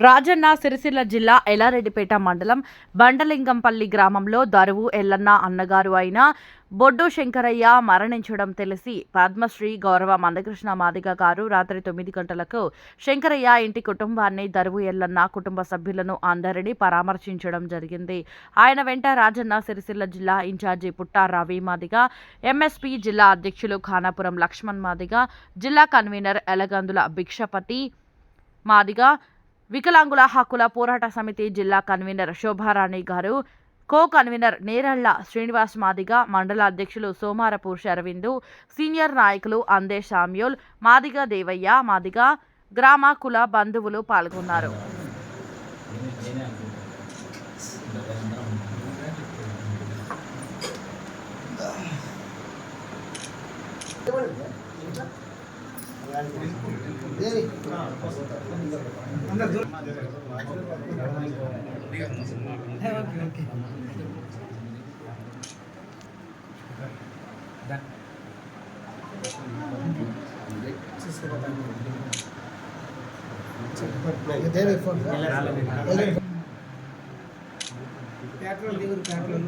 రాజన్న సిరిసిల్ల జిల్లా ఎల్లారెడ్డిపేట మండలం బండలింగంపల్లి గ్రామంలో దరువు ఎల్లన్న అన్నగారు అయిన బొడ్డు శంకరయ్య మరణించడం తెలిసి పద్మశ్రీ గౌరవ మందకృష్ణ మాదిగ గారు రాత్రి తొమ్మిది గంటలకు శంకరయ్య ఇంటి కుటుంబాన్ని దరువు ఎల్లన్న కుటుంబ సభ్యులను అందరినీ పరామర్శించడం జరిగింది. ఆయన వెంట రాజన్న సిరిసిల్ల జిల్లా ఇన్ఛార్జి పుట్టా రవి మాదిగ ఎంఎస్పీ జిల్లా అధ్యక్షులు ఖానాపురం లక్ష్మణ్ మాదిగ జిల్లా కన్వీనర్ ఎలగందుల భిక్షపతి మాదిగ వికలాంగుల హక్కుల పోరాట సమితి జిల్లా కన్వీనర్ శోభారాణి గారు కో కన్వీనర్ నేరళ్ళ శ్రీనివాస్ మాదిగ మండల అధ్యక్షులు సోమారపూర్షి అరవిందు సీనియర్ నాయకులు అందే సామ్యూల్ మాదిగ దేవయ్య మాదిగ గ్రామ కుల బంధువులు పాల్గొన్నారు. దేవి ఫోన్ పెట్రోల్ దిగురు పెట్రోల్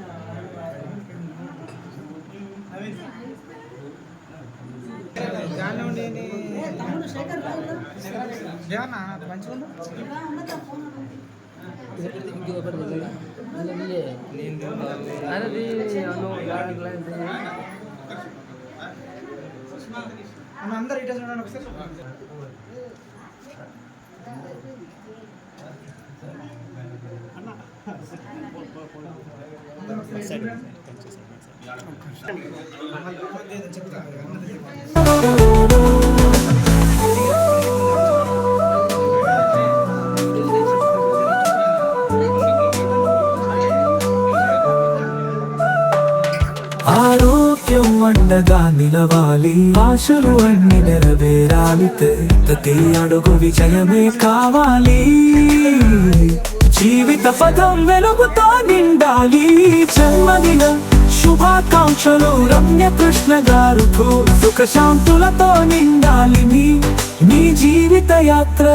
ఉండేది దేవన్నా అది మంచిగా ఉందా మన అందరు ఇటే చూడండి ఒకసారి ఆరోగ్యం అండగా నిలవాలి. ఆశలు అన్ని నెరవేరాలి. ప్రతి అడుగు విజయమే కావాలి. జీవిత పదం వెలుగుతో నిండాలి. జన్మదిన శుభాకాంక్షలు రమ్య కృష్ణ గారు సుఖ శాంతులతో నిండాలి నీ మీ జీవిత యాత్ర.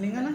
లింగనా